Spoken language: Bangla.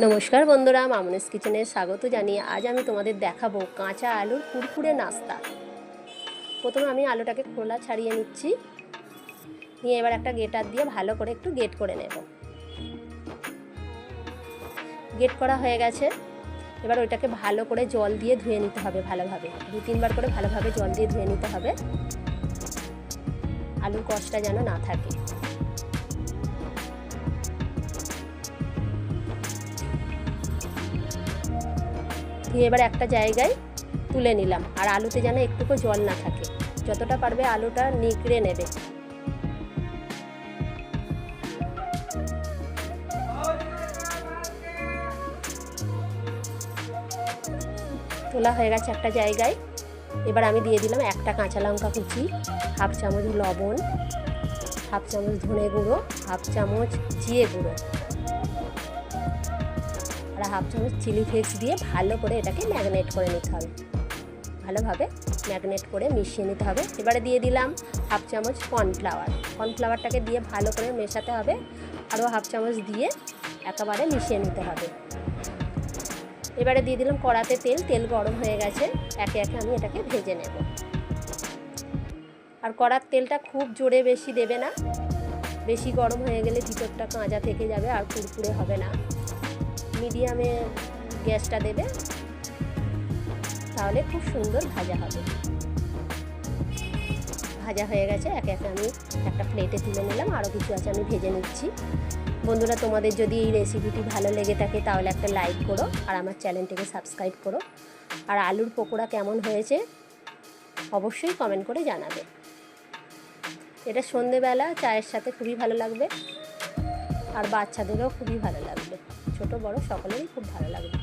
নমস্কার বন্ধুরা, মামুনিস কিচেনে স্বাগত জানিয়ে আজ আমি তোমাদের দেখাবো কাঁচা আলুর কুরকুরে নাস্তা। প্রথমে আমি আলুটাকে খোলা ছাড়িয়ে নিচ্ছি। নিয়ে এবার একটা গেটার দিয়ে ভালো করে একটু গেট করে নেব। গেট করা হয়ে গেছে। এবার ওইটাকে ভালো করে জল দিয়ে ধুয়ে নিতে হবে ভালোভাবে। দু তিনবার করে ভালোভাবে জল দিয়ে ধুয়ে নিতে হবে। আলুর কষটা যেন না থাকে। দিয়ে এবার একটা জায়গায় তুলে নিলাম। আর আলুতে যেন একটুকু জল না থাকে। যতটা পারবে আলুটা নিকড়ে নেবে। তোলা হয়ে গেছে একটা জায়গায়। এবার আমি দিয়ে দিলাম একটা কাঁচা লঙ্কা কুচি, হাফ চামচ লবণ, হাফ চামচ ধনে গুঁড়ো, হাফ চামচ জিরে গুঁড়ো। আর হাফ চামচ চিলি ফ্লেক্স দিয়ে ভালো করে এটাকে ম্যাগনেট করে নিতে হবে। ভালোভাবে ম্যাগনেট করে মিশিয়ে নিতে হবে। এবারে দিয়ে দিলাম হাফ চামচ কর্নফ্লাওয়ার কর্নফ্লাওয়ারটাকে দিয়ে ভালো করে মেশাতে হবে। আরও হাফ চামচ দিয়ে একেবারে মিশিয়ে নিতে হবে। এবারে দিয়ে দিলাম কড়াতে তেল। তেল গরম হয়ে গেছে। একে একে আমি এটাকে ভেজে নেব। আর কড়ার তেলটা খুব জোরে বেশি দেবে না। বেশি গরম হয়ে গেলে ভিতরটা কাঁচা থেকে যাবে আর কুরকুরে হবে না। মিডিয়ামে গ্যাসটা দেবে, তাহলে খুব সুন্দর ভাজা হবে। ভাজা হয়ে গেছে, একে একে আমি একটা প্লেটে তুলে নিলাম আরও কিছু আছে আমি ভেজে নিচ্ছি। বন্ধুরা, তোমাদের যদি এই রেসিপিটি ভালো লেগে থাকে, তাহলে একটা লাইক করো, আর আমার চ্যানেলটিকে সাবস্ক্রাইব করো। আর আলুর পকোড়া কেমন হয়েছে, অবশ্যই কমেন্ট করে জানাবে। এটা সন্ধেবেলা, চায়ের সাথে খুবই ভালো লাগবে, আর বাচ্চাদেরও খুবই ভালো লাগবে। ছোট বড় সকলেরই খুব ভালো লাগবে